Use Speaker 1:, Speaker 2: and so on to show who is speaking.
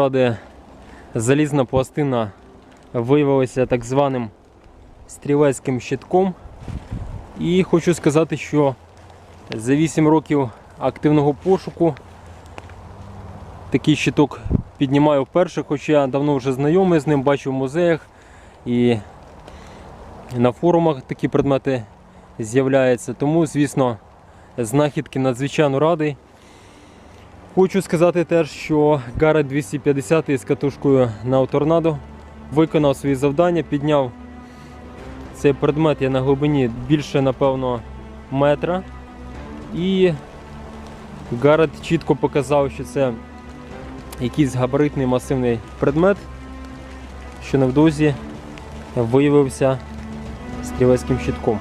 Speaker 1: ради залізна пластина виявилася так званим стрілецьким щитком. І хочу сказати, що за 8 років активного пошуку такий щиток піднімаю вперше, хоч я давно вже знайомий з ним, бачив в музеях і на форумах такі предмети з'являються. Тому, звісно, знахідки надзвичайно радий. Хочу сказати теж, що Гаррет 250 із катушкою на виконав свої завдання, підняв цей предмет я на глибині більше, напевно, метра. І Гаррет чітко показав, що це якийсь габаритний масивний предмет, що невдовзі виявився стрілецьким щитком.